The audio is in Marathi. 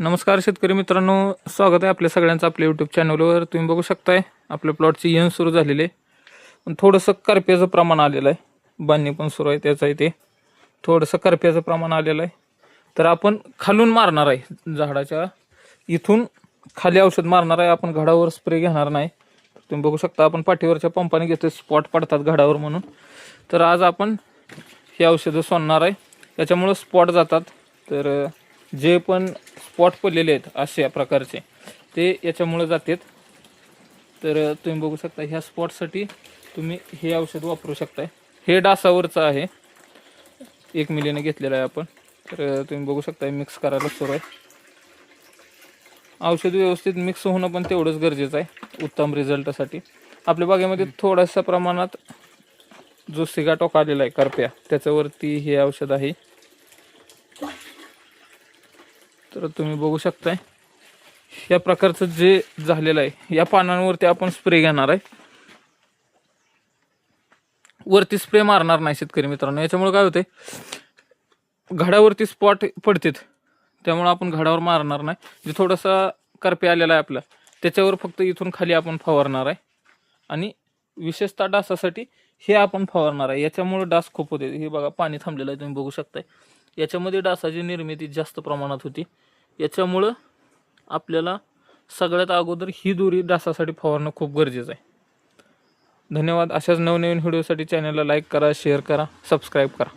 नमस्कार शेतकरी मित्रांनो स्वागत आहे आपल्या सगळ्यांचं आपल्या यूट्यूब चॅनलवर तुम्ही बघू शकताय आपल्या प्लॉटची यन सुरू झालेली आहे. पण थोडंसं करप्याचं प्रमाण आलेलं आहे. बांधणी पण सुरू आहे त्याचं आहे ते. थोडंसं करप्याचं प्रमाण आलेलं आहे. तर आपण खालून मारणार आहे झाडाच्या. इथून खाली औषध मारणार आहे आपण घडावर स्प्रे घेणार नाही. तुम्ही बघू शकता आपण पाठीवरच्या पंपाने घेतो स्पॉट पडतात घडावर म्हणून. तर आज आपण हे औषधं सोडणार आहे. त्याच्यामुळं स्पॉट जातात. तर जे पण स्पॉट पडलेले आहेत अशा प्रकारचे ते याच्यामुळं जातात. तर तुम्ही बघू शकता ह्या स्पॉटसाठी तुम्ही हे औषध वापरू शकताय. हे डासावरचं आहे. एक मिलीने घेतलेलं आहे आपण. तर तुम्ही बघू शकता मिक्स करायला सुरू आहे. औषध व्यवस्थित मिक्स होणं पण तेवढंच गरजेचं आहे उत्तम रिझल्टसाठी आपल्या बागेमध्ये थोड्याशा प्रमाणात जो सिगाटॉक आलेला आहे करप्या. त्याच्यावरती हे औषध आहे. तर तुम्ही बघू शकताय. या प्रकारचं जे झालेलं आहे या पानांवरती आपण स्प्रे घेणार आहे. वरती स्प्रे मारणार नाही शेतकरी मित्रांनो. याच्यामुळे काय होते घडावरती स्पॉट पडतात. त्यामुळं आपण घडावर मारणार नाही. जे थोडासा करपे आलेला आहे आपला त्याच्यावर फक्त इथून खाली आपण फवारणार आहे. आणि विशेषतः डासासाठी हे आपण फवारणार आहे. याच्यामुळे डास खूप होते. हे बघा पाणी थांबलेलं आहे तुम्ही बघू शकताय. याच्यामध्ये डासाची निर्मिती जास्त प्रमाणात होती. याच्यामुळं आपल्याला सगळ्यात अगोदर ही दोरी डासासाठी फवारणं खूप गरजेचं आहे. धन्यवाद. अशाच नवनवीन व्हिडिओसाठी चॅनलला लाईक करा शेअर करा सबस्क्राईब करा.